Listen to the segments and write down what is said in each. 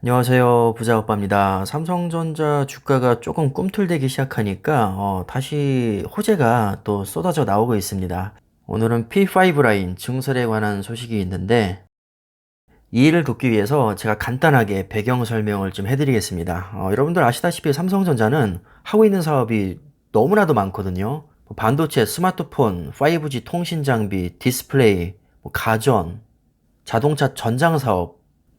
안녕하세요. 부자오빠입니다. 삼성전자 주가가 조금 꿈틀대기 시작하니까 어, 다시 호재가 또 쏟아져 나오고 있습니다. 오늘은 P5 라인 증설에 관한 소식이 있는데 이 일을 돕기 위해서 제가 간단하게 배경 설명을 좀 해드리겠습니다. 어, 여러분들 아시다시피 삼성전자는 하고 있는 사업이 너무나도 많거든요. 뭐 반도체, 스마트폰, 5G 통신 장비, 디스플레이, 뭐 가전, 자동차 전장 사업,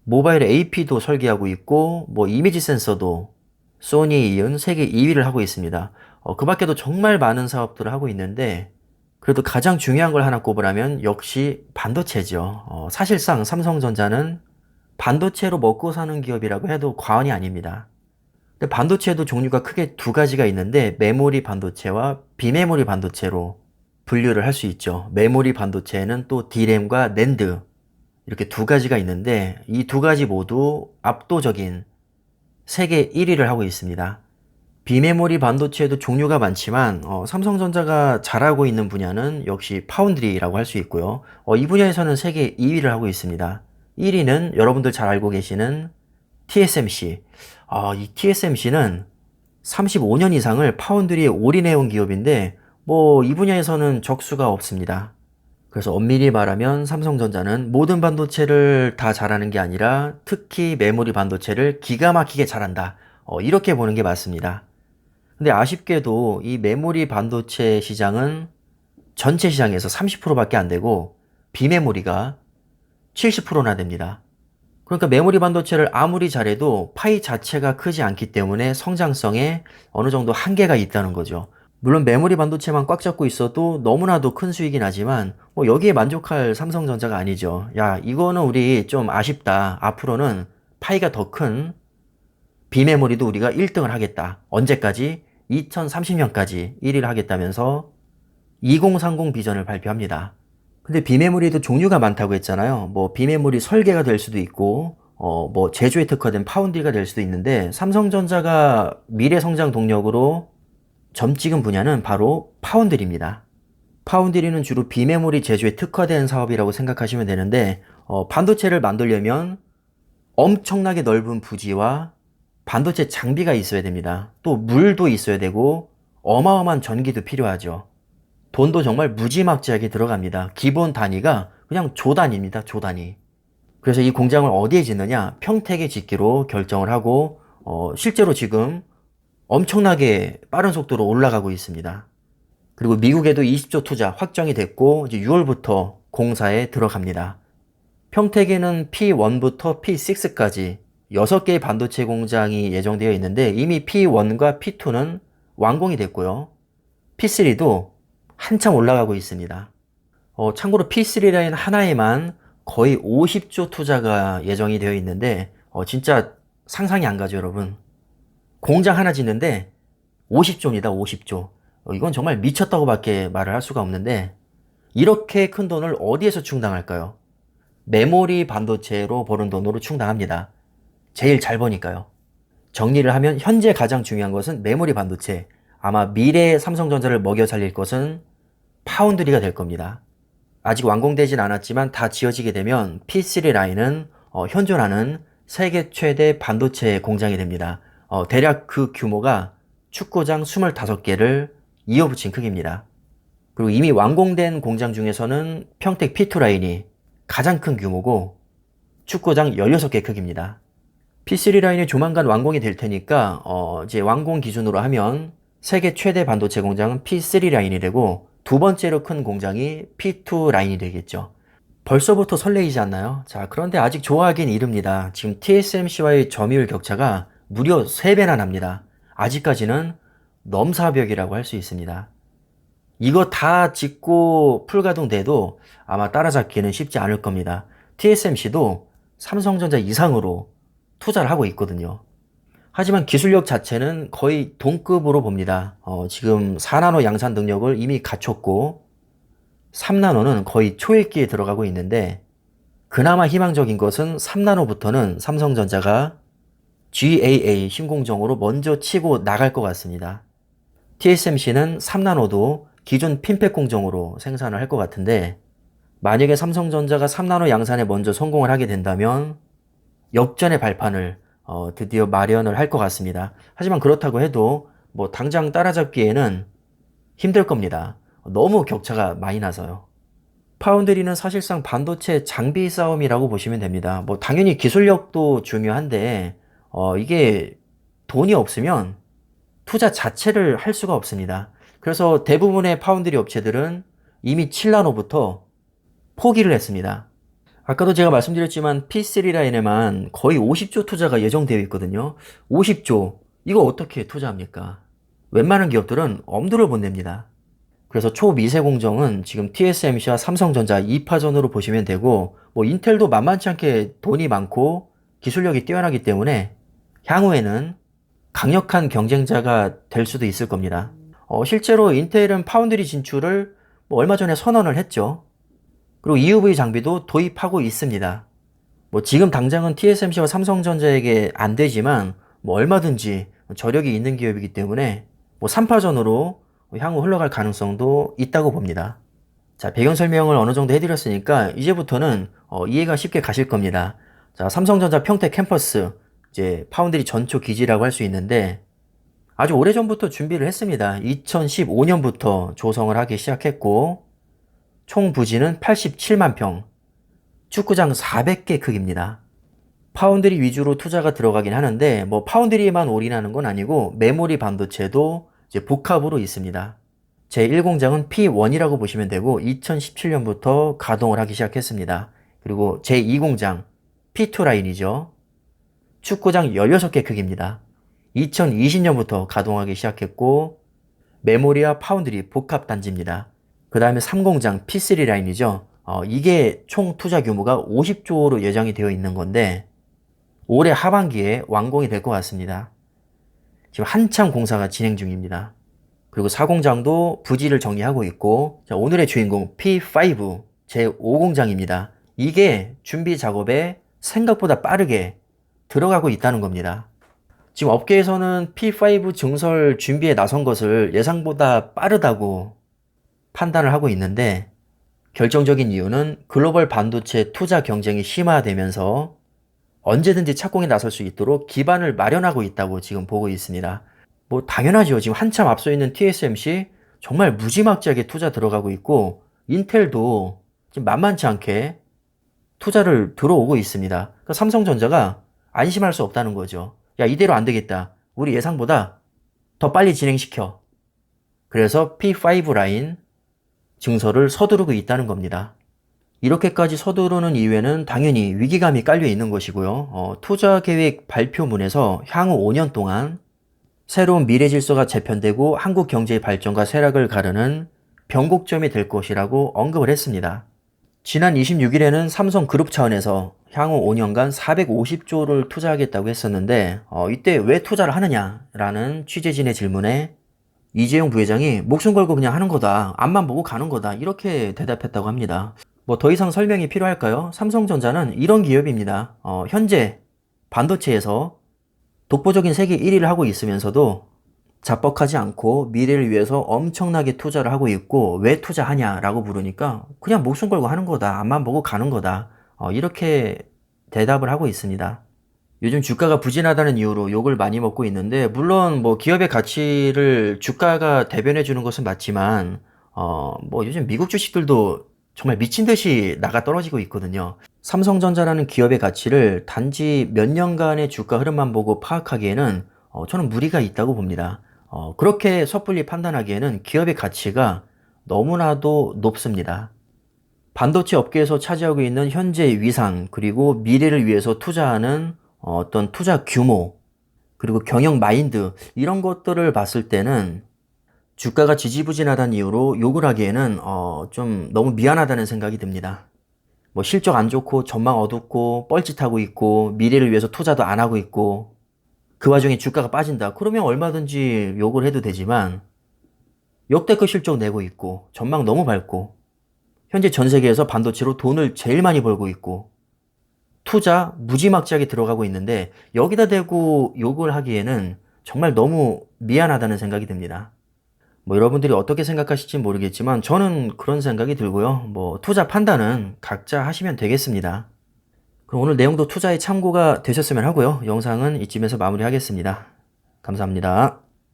모바일 AP도 설계하고 있고 뭐 이미지 센서도 소니에 이은 세계 2위를 하고 있습니다. 어, 그 밖에도 정말 많은 사업들을 하고 있는데 그래도 가장 중요한 걸 하나 꼽으라면 역시 반도체죠. 어, 사실상 삼성전자는 반도체로 먹고 사는 기업이라고 해도 과언이 아닙니다. 근데 반도체도 종류가 크게 두 가지가 있는데 메모리 반도체와 비메모리 반도체로 분류를 할 수 있죠. 메모리 반도체는 또 D램과 낸드 이렇게 두 가지가 있는데 이 두 가지 모두 압도적인 세계 1위를 하고 있습니다. 비메모리 반도체에도 종류가 많지만 어, 삼성전자가 잘하고 있는 분야는 역시 파운드리라고 할 수 있고요. 어, 이 분야에서는 세계 2위를 하고 있습니다. 1위는 여러분들 잘 알고 계시는 TSMC. 아, 이 TSMC는 35년 이상을 파운드리에 올인해온 기업인데 뭐 이 분야에서는 적수가 없습니다. 그래서 엄밀히 말하면 삼성전자는 모든 반도체를 다 잘하는 게 아니라 특히 메모리 반도체를 기가 막히게 잘한다. 어, 이렇게 보는 게 맞습니다. 근데 아쉽게도 이 메모리 반도체 시장은 전체 시장에서 30%밖에 안 되고 비메모리가 70%나 됩니다. 그러니까 메모리 반도체를 아무리 잘해도 파이 자체가 크지 않기 때문에 성장성에 어느 정도 한계가 있다는 거죠. 물론 메모리 반도체만 꽉 잡고 있어도 너무나도 큰 수익이 나지만 뭐 여기에 만족할 삼성전자가 아니죠. 야, 이거는 우리 좀 아쉽다. 앞으로는 파이가 더 큰 비메모리도 우리가 1등을 하겠다. 언제까지? 2030년까지 1위를 하겠다면서 2030 비전을 발표합니다. 근데 비메모리도 종류가 많다고 했잖아요. 뭐 비메모리 설계가 될 수도 있고 어 뭐 제조에 특화된 파운드리가 될 수도 있는데 삼성전자가 미래 성장 동력으로 점 찍은 분야는 바로 파운드리입니다. 파운드리는 주로 비메모리 제조에 특화된 사업이라고 생각하시면 되는데 어, 반도체를 만들려면 엄청나게 넓은 부지와 반도체 장비가 있어야 됩니다. 또 물도 있어야 되고 어마어마한 전기도 필요하죠. 돈도 정말 무지막지하게 들어갑니다. 기본 단위가 그냥 조 단위입니다. 조 단위. 그래서 이 공장을 어디에 짓느냐? 평택에 짓기로 결정을 하고 어, 실제로 지금 엄청나게 빠른 속도로 올라가고 있습니다. 그리고 미국에도 20조 투자 확정이 됐고 이제 6월부터 공사에 들어갑니다. 평택에는 P1부터 P6까지 6개의 반도체 공장이 예정되어 있는데 이미 P1과 P2는 완공이 됐고요. P3도 한참 올라가고 있습니다. 어, 참고로 P3 라인 하나에만 거의 50조 투자가 예정이 되어 있는데 어, 진짜 상상이 안 가죠, 여러분. 공장 하나 짓는데 50조입니다. 50조. 어, 이건 정말 미쳤다고밖에 말을 할 수가 없는데 이렇게 큰 돈을 어디에서 충당할까요? 메모리 반도체로 버는 돈으로 충당합니다. 제일 잘 버니까요. 정리를 하면 현재 가장 중요한 것은 메모리 반도체. 아마 미래의 삼성전자를 먹여 살릴 것은 파운드리가 될 겁니다. 아직 완공되진 않았지만 다 지어지게 되면 P3 라인은 어, 현존하는 세계 최대 반도체 공장이 됩니다. 어, 대략 그 규모가 축구장 25개를 이어붙인 크기입니다. 그리고 이미 완공된 공장 중에서는 평택 P2 라인이 가장 큰 규모고 축구장 16개 크기입니다. P3 라인이 조만간 완공이 될 테니까 어, 이제 완공 기준으로 하면 세계 최대 반도체 공장은 P3 라인이 되고 두 번째로 큰 공장이 P2 라인이 되겠죠. 벌써부터 설레이지 않나요? 자, 그런데 아직 좋아하긴 이릅니다. 지금 TSMC와의 점유율 격차가 무려 3배나 납니다. 아직까지는 넘사벽이라고 할 수 있습니다. 이거 다 짓고 풀가동돼도 아마 따라잡기는 쉽지 않을 겁니다. TSMC도 삼성전자 이상으로 투자를 하고 있거든요. 하지만 기술력 자체는 거의 동급으로 봅니다. 어, 지금 4나노 양산 능력을 이미 갖췄고 3나노는 거의 초읽기에 들어가고 있는데 그나마 희망적인 것은 3나노부터는 삼성전자가 GAA 신공정으로 먼저 치고 나갈 것 같습니다. TSMC는 3나노도 기존 핀팩 공정으로 생산을 할 것 같은데 만약에 삼성전자가 3나노 양산에 먼저 성공을 하게 된다면 역전의 발판을 어, 드디어 마련을 할 것 같습니다. 하지만 그렇다고 해도 뭐 당장 따라잡기에는 힘들 겁니다. 너무 격차가 많이 나서요. 파운드리는 사실상 반도체 장비 싸움이라고 보시면 됩니다. 뭐 당연히 기술력도 중요한데 어, 이게 돈이 없으면 투자 자체를 할 수가 없습니다. 그래서 대부분의 파운드리 업체들은 이미 7나노부터 포기를 했습니다. 아까도 제가 말씀드렸지만 P3 라인에만 거의 50조 투자가 예정되어 있거든요. 50조. 이거 어떻게 투자합니까? 웬만한 기업들은 엄두를 못 냅니다. 그래서 초미세 공정은 지금 TSMC와 삼성전자 2파전으로 보시면 되고, 뭐 인텔도 만만치 않게 돈이 많고 기술력이 뛰어나기 때문에 향후에는 강력한 경쟁자가 될 수도 있을 겁니다. 어, 실제로 인텔은 파운드리 진출을 뭐 얼마 전에 선언을 했죠. 그리고 EUV 장비도 도입하고 있습니다. 뭐 지금 당장은 TSMC와 삼성전자에게 안 되지만 뭐 얼마든지 저력이 있는 기업이기 때문에 뭐 3파전으로 향후 흘러갈 가능성도 있다고 봅니다. 자, 배경 설명을 어느 정도 해드렸으니까 이제부터는 어, 이해가 쉽게 가실 겁니다. 자, 삼성전자 평택 캠퍼스 이제 파운드리 전초 기지라고 할 수 있는데 아주 오래전부터 준비를 했습니다. 2015년부터 조성을 하기 시작했고 총 부지는 87만 평, 축구장 400개 크기입니다. 파운드리 위주로 투자가 들어가긴 하는데 뭐 파운드리에만 올인하는 건 아니고 메모리 반도체도 이제 복합으로 있습니다. 제 1공장은 P1이라고 보시면 되고 2017년부터 가동을 하기 시작했습니다. 그리고 제 2공장 P2 라인이죠. 축구장 16개 크기입니다. 2020년부터 가동하기 시작했고 메모리와 파운드리 복합 단지입니다. 그 다음에 3공장 P3 라인이죠. 어, 이게 총 투자 규모가 50조로 예정이 되어 있는 건데 올해 하반기에 완공이 될 것 같습니다. 지금 한참 공사가 진행 중입니다. 그리고 4공장도 부지를 정리하고 있고 자, 오늘의 주인공 P5 제5공장입니다. 이게 준비 작업에 생각보다 빠르게 들어가고 있다는 겁니다. 지금 업계에서는 P5 증설 준비에 나선 것을 예상보다 빠르다고 판단을 하고 있는데 결정적인 이유는 글로벌 반도체 투자 경쟁이 심화되면서 언제든지 착공에 나설 수 있도록 기반을 마련하고 있다고 지금 보고 있습니다. 뭐 당연하죠. 지금 한참 앞서 있는 TSMC 정말 무지막지하게 투자 들어가고 있고 인텔도 지금 만만치 않게 투자를 들어오고 있습니다. 그러니까 삼성전자가 안심할 수 없다는 거죠. 야, 이대로 안 되겠다. 우리 예상보다 더 빨리 진행시켜. 그래서 P5 라인 증설을 서두르고 있다는 겁니다. 이렇게까지 서두르는 이유에는 당연히 위기감이 깔려 있는 것이고요. 어, 투자 계획 발표문에서 향후 5년 동안 새로운 미래 질서가 재편되고 한국 경제의 발전과 쇠락을 가르는 변곡점이 될 것이라고 언급을 했습니다. 지난 26일에는 삼성 그룹 차원에서 향후 5년간 450조를 투자하겠다고 했었는데 어, 이때 왜 투자를 하느냐라는 취재진의 질문에 이재용 부회장이 목숨 걸고 그냥 하는 거다. 앞만 보고 가는 거다. 이렇게 대답했다고 합니다. 뭐 더 이상 설명이 필요할까요? 삼성전자는 이런 기업입니다. 어, 현재 반도체에서 독보적인 세계 1위를 하고 있으면서도 자뻑하지 않고 미래를 위해서 엄청나게 투자를 하고 있고 왜 투자하냐라고 물으니까 그냥 목숨 걸고 하는 거다. 앞만 보고 가는 거다. 어, 이렇게 대답을 하고 있습니다. 요즘 주가가 부진하다는 이유로 욕을 많이 먹고 있는데 물론 뭐 기업의 가치를 주가가 대변해 주는 것은 맞지만 어, 뭐 요즘 미국 주식들도 정말 미친 듯이 나가 떨어지고 있거든요. 삼성전자라는 기업의 가치를 단지 몇 년간의 주가 흐름만 보고 파악하기에는 어, 저는 무리가 있다고 봅니다. 어, 그렇게 섣불리 판단하기에는 기업의 가치가 너무나도 높습니다. 반도체 업계에서 차지하고 있는 현재 위상, 그리고 미래를 위해서 투자하는 어, 어떤 투자 규모, 그리고 경영 마인드, 이런 것들을 봤을 때는 주가가 지지부진하다는 이유로 욕을 하기에는 어, 좀 너무 미안하다는 생각이 듭니다. 뭐 실적 안 좋고 전망 어둡고 뻘짓하고 있고 미래를 위해서 투자도 안 하고 있고 그 와중에 주가가 빠진다. 그러면 얼마든지 욕을 해도 되지만 역대급 실적 내고 있고 전망 너무 밝고 현재 전 세계에서 반도체로 돈을 제일 많이 벌고 있고 투자 무지막지하게 들어가고 있는데 여기다 대고 욕을 하기에는 정말 너무 미안하다는 생각이 듭니다. 뭐 여러분들이 어떻게 생각하실지 모르겠지만 저는 그런 생각이 들고요. 뭐 투자 판단은 각자 하시면 되겠습니다. 그럼 오늘 내용도 투자에 참고가 되셨으면 하고요. 영상은 이쯤에서 마무리하겠습니다. 감사합니다.